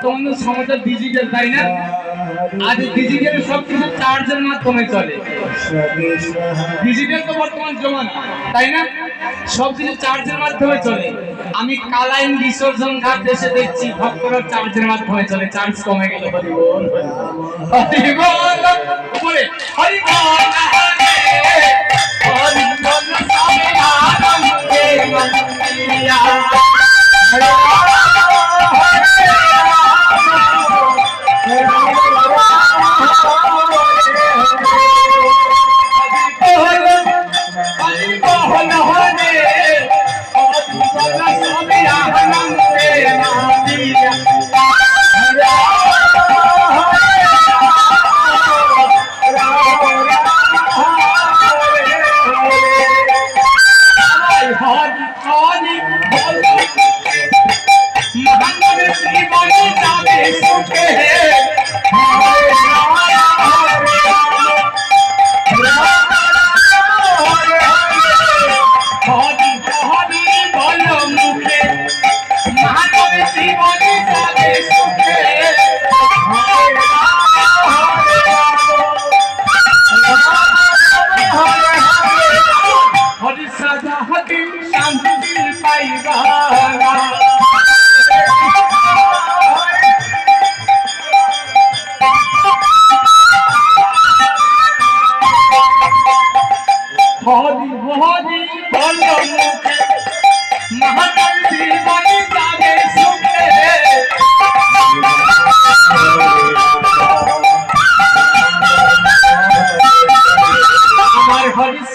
বর্তমান সমাজে ডিজিটাল তাই না আজ ডিজিটাল সব কিছু চার্জের মাধ্যমে চলে ডিজিটাল তো বর্তমান জমানা তাই না সব কিছু চার্জের মাধ্যমে চলে আমি কালাইন বিসর্জন ঘাট দেশে দেখছি ভক্তরা চার্জের মাধ্যমে চলে চার্জ কমে গেল হরি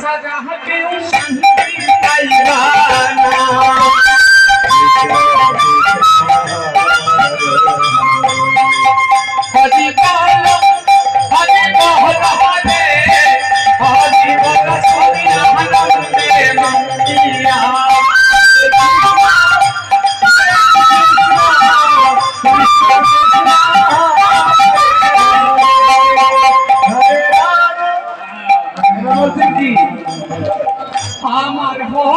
হরি সাজা হতেও শান্তি পাইবা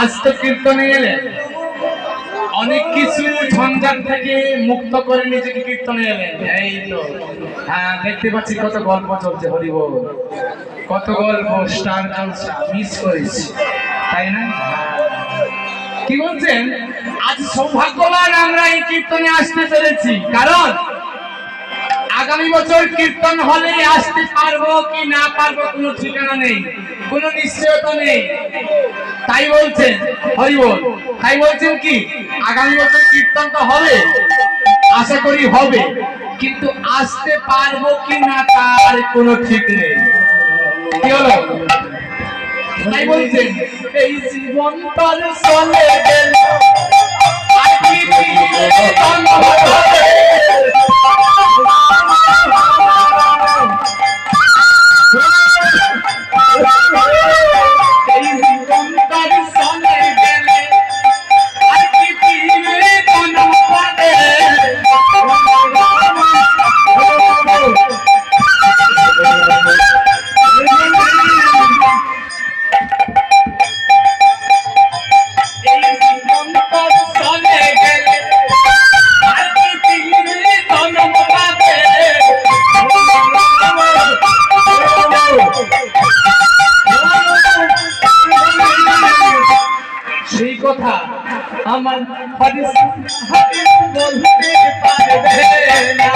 আজ তো কীর্তনে এলেন অনেক কিছু ঝঞ্ঝাট থেকে মুক্ত করে নিজেকে কীর্তনে এলেন এই তো। হ্যাঁ দেখতে পাচ্ছি কত গল্প চলছে, হরিবল। কত গল্প স্টার মিস করেছি। তাই না? কি বলছেন? আজ সৌভাগ্যবান আমরা এই কীর্তনে আসতে পেরেছি। কারণ আগামী বছর কীর্তন হলে আসতে পারব কি না পারব কোনো ঠিকানা নেই। কোনো নিশ্চয়তা নেই। তাই বলছেন হরি বল তাই বলছেন কি? আগামী বছর কীর্তন তো হবে, আশা করি হবে, কিন্তু আসতে পারব কি না তার কোনো ঠিক নেই। কি হলো? তাই বলছেন, এই জীবন তার চলে গেল আমার হাদিস হাদিস বলতে পারবে না।